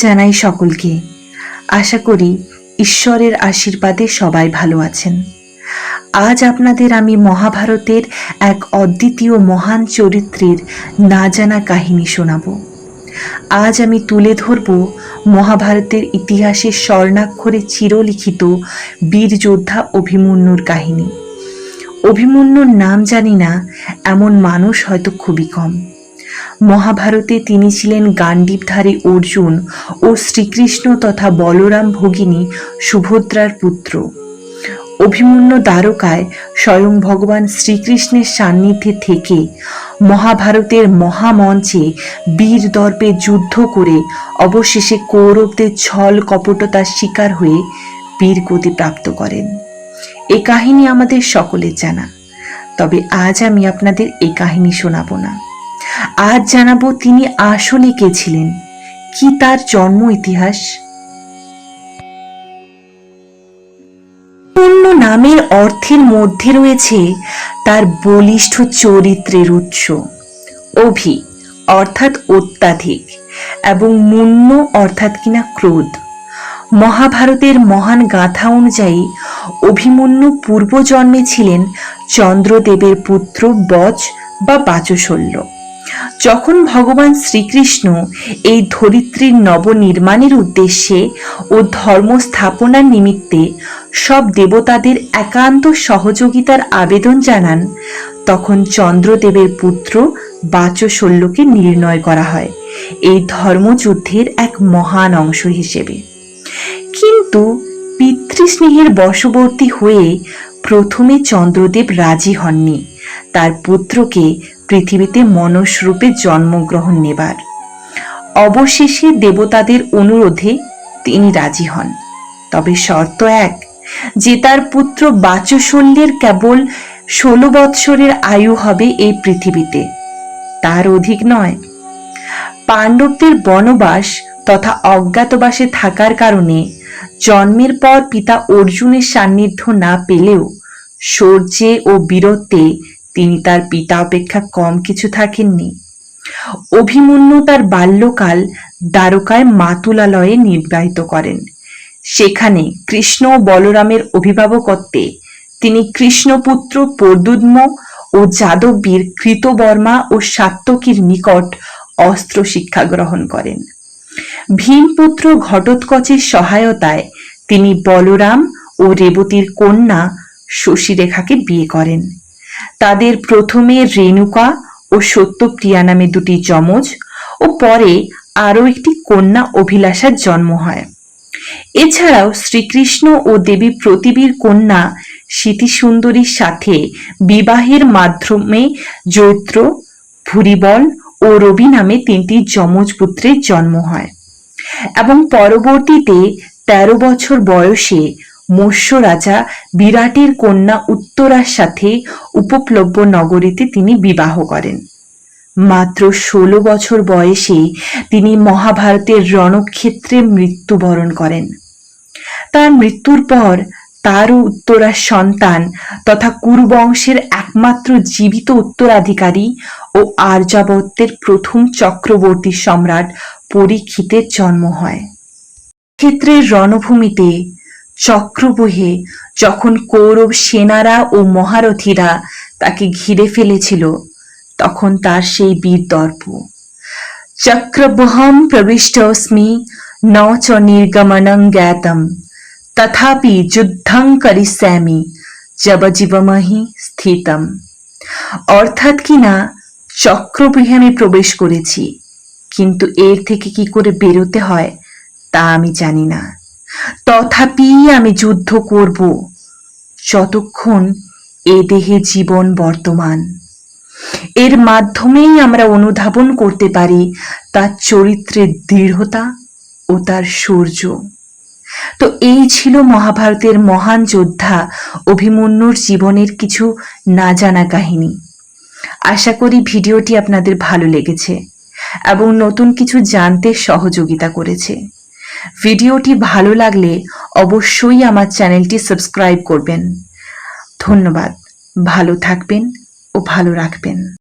জানাই সকলকে। আশা করি ঈশ্বরের আশীর্বাদে সবাই ভালো আছেন। আজ আপনাদের আমি মহাভারতের এক অদ্বিতীয় মহান চরিত্রের না জানা কাহিনী শোনাব। আজ আমি তুলে ধরব মহাভারতের ইতিহাসে স্বর্ণাক্ষরে চিরলিখিত বীর যোদ্ধা অভিমন্যুর কাহিনী। অভিমন্যুর নাম জানি না, এমন মানুষ হয়তো খুবই কম। মহাভারতে তিনি ছিলেন গান্ডীবধারী অর্জুন ও শ্রীকৃষ্ণ তথা বলরাম ভগিনী সুভদ্রার পুত্র। অভিমন্যু দ্বারকায় স্বয়ং ভগবান শ্রীকৃষ্ণের সান্নিধ্যে থেকে মহাভারতের মহামঞ্চে বীর দর্পে যুদ্ধ করে অবশেষে কৌরবদের ছল কপটতার শিকার হয়ে বীর গতি প্রাপ্ত করেন। এ কাহিনী আমাদের সকলের জানা। তবে আজ আমি আপনাদের এই কাহিনী শোনাবো না। আজ জানাব তিনি আসলে কে ছিলেন? কি তার জন্ম ইতিহাস? নামের অর্থের মধ্যে রয়েছে তার বলিষ্ঠ চরিত্রের উৎস। অভি, অর্থাৎ অত্যাধিক, এবং মুন্ন, অর্থাৎ কিনা ক্রোধ। মহাভারতের মহান গাথা অনুযায়ী অভিমন্যু পূর্বজন্মে ছিলেন চন্দ্রদেবের পুত্র বজ বা বাচশল্য যখন ভগবান শ্রীকৃষ্ণ এই ধরিত্রীর নবনির্মাণের উদ্দেশ্যে ও ধর্ম স্থাপনার নিমিত্তে সব দেবতাদের একান্ত সহযোগিতার আবেদন জানান, তখন চন্দ্রদেবের পুত্র বাচশল্যকে নির্ণয় করা হয় এই ধর্মযুদ্ধের এক মহান অংশ হিসেবে। কিন্তু পিতৃস্নেহের বশবর্তী হয়ে প্রথমে চন্দ্রদেব রাজি হননি। তার পুত্রকে পৃথিবীতে মনস্বরূপে জন্মগ্রহণ নেবার। অবশেষে দেবতাদের অনুরোধে তিনি রাজি হন। তবে শর্ত এক, যে তার পুত্র বাচশল্যের কেবল ষোলো বৎসরের আয়ু হবে এই পৃথিবীতে। তার অধিক নয়, পাণ্ডবদের বনবাস তথা অজ্ঞাতবাসে থাকার কারণে জন্মের পর পিতা অর্জুনের সান্নিধ্য না পেলেও শৌর্যে ও বীরত্বে তিনি তার পিতা অপেক্ষা কম কিছু থাকেননি। অভিমন্যু তার বাল্যকাল দ্বারকায় মাতুলালয়ে নির্বাহিত করেন। সেখানে কৃষ্ণ বলরামের অভিভাবকত্বে তিনি কৃষ্ণপুত্র পর্দুদ্ম ও যাদববীর কৃতবর্মা ও সাত্তকীর নিকট অস্ত্র শিক্ষা গ্রহণ করেন। ভীমপুত্র ঘটোৎকচের সহায়তায় তিনি বলরাম ও রেবতীর কন্যা শশীরেখাকে বিয়ে করেন। তাদের প্রথমে রেণুকা ও সত্যপ্রিয়া নামে দুটি যমজ ও পরে আরও একটি কন্যা অভিলাষার জন্ম হয়। এছাড়াও শ্রীকৃষ্ণ ও দেবী প্রতিবীর কন্যা স্মৃতিসুন্দরীর সাথে বিবাহের মাধ্যমে জৈত্র, ভুরিবল ও রবি নামে তিনটি যমজ পুত্রের জন্ম হয় এবং পরবর্তীতে তেরো বছর বয়সে মৎস্য রাজা বিরাটের কন্যা উত্তরার সাথে উপপ্লব্য নগরীতে তিনি বিবাহ করেন। মাত্র ষোলো বছর বয়সে তিনি মহাভারতের রণক্ষেত্রে মৃত্যুবরণ করেন। তার মৃত্যুর পর তারও উত্তরার সন্তান তথা কুরুবংশের একমাত্র জীবিত উত্তরাধিকারী ও আর্যাবত্যের প্রথম চক্রবর্তী সম্রাট পরীক্ষিতের জন্ম হয়। ক্ষেত্রের রণভূমিতে চক্রবহে যখন কৌরব সেনারা ও মহারথীরা তাকে ঘিরে ফেলেছিল, তখন তার সেই বীর দর্প। চক্রবহম প্রবিষ্টস্মি, ন চ নির্গমনং জ্ঞাতম, তথাপি যুদ্ধং করিষ্যামি জবজীবমহি স্থিতম। অর্থাৎ কিনা চক্রবৃহে আমি প্রবেশ করেছি, কিন্তু এর থেকে কি করে বেরোতে হয়, তা আমি জানি না। তথাপি আমি যুদ্ধ করব, যতক্ষণ এ দেহে জীবন বর্তমান। এর মাধ্যমেই আমরা অনুধাবন করতে পারি তার চরিত্রের দৃঢ়তা ও তার সূর্য। তো এই ছিল মহাভারতের মহান যোদ্ধা অভিমন্যুর জীবনের কিছু না জানা কাহিনী। আশা করি ভিডিওটি আপনাদের ভালো লেগেছে এবং নতুন কিছু জানতে সহযোগিতা করেছে। ভিডিওটি ভালো লাগলে অবশ্যই আমার চ্যানেলটি সাবস্ক্রাইব করবেন। ধন্যবাদ। ভালো থাকবেন ও ভালো রাখবেন।